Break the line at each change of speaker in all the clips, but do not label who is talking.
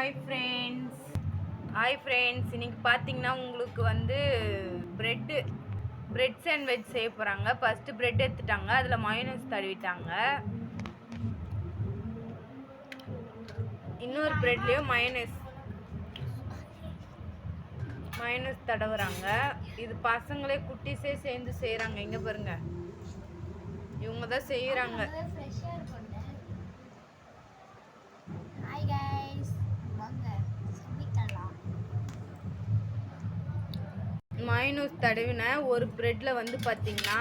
Hi friends hi friends இன்றைக்கி பார்த்தீங்கன்னா உங்களுக்கு வந்து ப்ரெட்டு ப்ரெட் சாண்ட்விச் செய்ய போகிறாங்க ஃபஸ்ட்டு ப்ரெட் எடுத்துட்டாங்க. அதில் மயோனஸ் தடவிட்டாங்க. இன்னொரு ப்ரெட்லேயும் மயோனஸ் மயோனஸ் தடவுறாங்க. இது பசங்களே குட்டிஸே சேர்ந்து செய்கிறாங்க இங்கே பாருங்கள் இவங்க தான் செய்கிறாங்க மயனூஸ் தடவின ஒரு ப்ரெட்டில் வந்து பார்த்தீங்கன்னா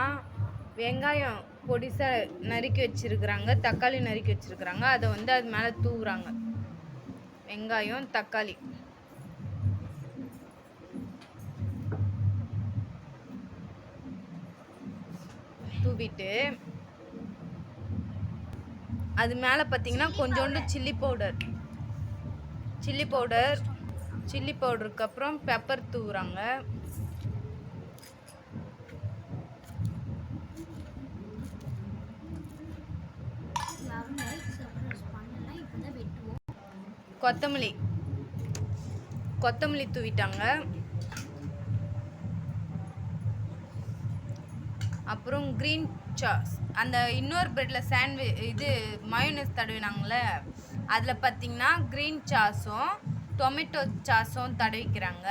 வெங்காயம் பொடிசாக நறுக்கி வச்சிருக்கிறாங்க தக்காளி நறுக்கி வச்சிருக்கிறாங்க. அதை வந்து அது மேலே தூவுறாங்க. வெங்காயம் தக்காளி. தூவிட்டு அது மேலே பார்த்தீங்கன்னா கொஞ்சோண்டு chilli powder chilli powder chilli பவுடருக்கு அப்புறம் பெப்பர் தூவுறாங்க
யாரும் லைக் சப்ஸ்கிரைப் பண்ணலாம் இப்போ தான் வெட்டுவோம்
கொத்தமல்லி. கொத்தமல்லி தூவிட்டாங்க. அப்புறம் க்ரீன் சாஸ் அந்த இன்னொரு ப்ரெட்டில் சாண்ட்விச் இது மயோனஸ் தடவினாங்கள அதில் பார்த்தீங்கன்னா க்ரீன் சாஸும் டொமேட்டோ சாஸும் தடவிக்கிறாங்க.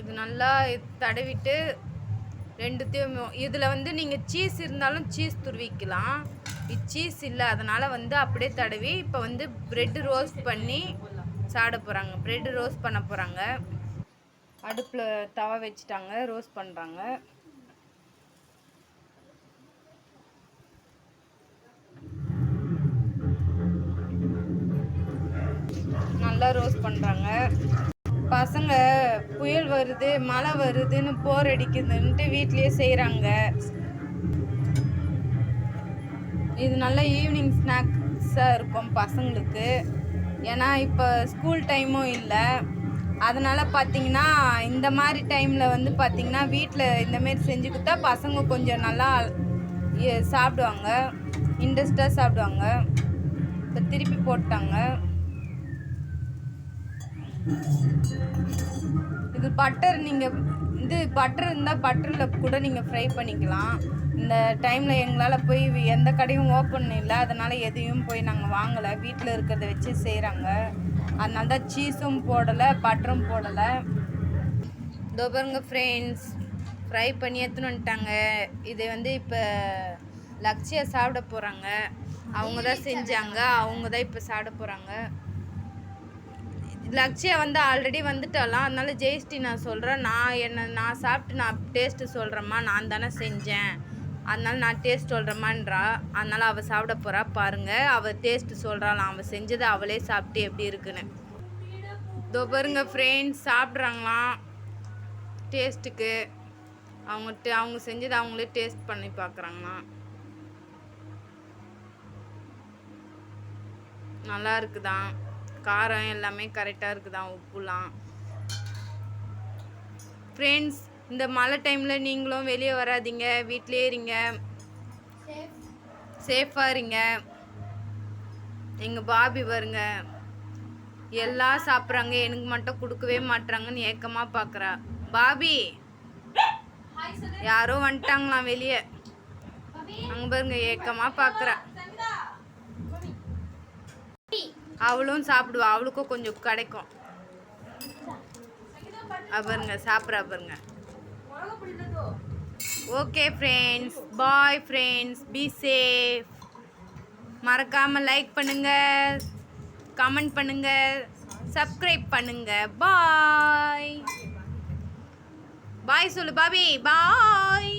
இது நல்லா தடவிட்டு ரெண்டுத்தையும் இதில் வந்து நீங்கள் சீஸ் இருந்தாலும் சீஸ் துருவிக்கலாம் சீஸ் இல்லை அதனால் வந்து அப்படியே தடவி இப்போ வந்து ப்ரெட்டு ரோஸ்ட் பண்ணி சாட போகிறாங்க ப்ரெட்டு ரோஸ்ட் பண்ண போகிறாங்க அடுப்பில் தவா வச்சுட்டாங்க ரோஸ்ட் பண்ணுறாங்க நல்லா ரோஸ்ட் பண்ணுறாங்க பசங்க புயல் வருது மழை வருதுன்னு போர் அடிக்குதுன்ட்டு வீட்லேயே செய்கிறாங்க இது நல்ல ஈவினிங் ஸ்நாக்ஸாக இருக்கும் பசங்களுக்கு. ஏன்னா இப்போ ஸ்கூல் டைமும் இல்லை. அதனால் பார்த்தீங்கன்னா இந்த மாதிரி டைமில் வந்து பார்த்திங்கன்னா வீட்டில் இந்தமாரி செஞ்சு கொடுத்தா பசங்க கொஞ்சம் நல்லா சாப்பிடுவாங்க. இன்ட்ரெஸ்டாக சாப்பிடுவாங்க. இப்போ திருப்பி போட்டாங்க. இது பட்டர் நீங்கள் இது பட்டர் இருந்தால் பட்டரில் கூட நீங்கள் ஃப்ரை பண்ணிக்கலாம். இந்த டைமில் எங்களால் போய் எந்த கடையும் ஓப்பன் இல்லை அதனால் எதையும் போய் நாங்கள் வாங்கலை. வீட்டில் இருக்கிறத வச்சு செய்கிறாங்க அதனால தான் சீஸும் போடலை பட்டரும் போடலை. இதோ பாருங்க ஃப்ரெண்ட்ஸ் ஃப்ரை பண்ணி எடுத்துன்னு வந்துட்டாங்க. இதை வந்து இப்போ லக்ஷியா சாப்பிட போகிறாங்க அவங்க தான் செஞ்சாங்க. அவங்க தான் இப்போ சாப்பிட போகிறாங்க லக்ஷயா வந்து ஆல்ரெடி வந்துட்டாலாம் அதனால ஜெயஸ்டி நான் சொல்கிறேன் நான் என்ன நான் சாப்பிட்டு நான் டேஸ்ட்டு சொல்கிறேம்மா நான் தானே செஞ்சேன். அதனால நான் டேஸ்ட் சொல்கிறேம்மான்றா அதனால் அவள் சாப்பிட போகிறா பாருங்கள் அவள் டேஸ்ட்டு சொல்கிறாளாம் அவள் செஞ்சதை அவளே சாப்பிட்டு எப்படி இருக்குன்னு. இதோ பாருங்க ஃப்ரெண்ட்ஸ் சாப்பிட்றாங்களாம் டேஸ்ட்டுக்கு அவங்க டே- அவங்க செஞ்சதை அவங்களே டேஸ்ட் பண்ணி பார்க்குறாங்களாம் நல்லா இருக்குதான். காரம் எல்லாமே கரெக்டாக இருக்குதான் உப்புலாம். ஃப்ரெண்ட்ஸ் இந்த மழை டைமில் நீங்களும் வெளியே வராதீங்க. வீட்டிலே இருங்க. சேஃபாக இருங்க. எங்கள் பாபி வருங்க எல்லாம் சாப்பிட்றாங்க. எனக்கு மட்டும் கொடுக்கவே மாட்றாங்கன்னு ஏக்கமாக பார்க்குறா பாபி! யாரோ வந்துட்டாங்களாம் வெளியே. அங்கே பாருங்க ஏக்கமாக பார்க்குறா அவளும் சாப்பிடுவா. அவளுக்கும் கொஞ்சம் கிடைக்கும். அவ பாருங்க சாப்பிட்றா பாருங்க. Okay friends bye friends be safe மறக்காம லைக் பண்ணுங்க. கமெண்ட் பண்ணுங்க. சப்ஸ்கிரைப் பண்ணுங்க. பாய் பாய் சொல்லு பாபி. பாய்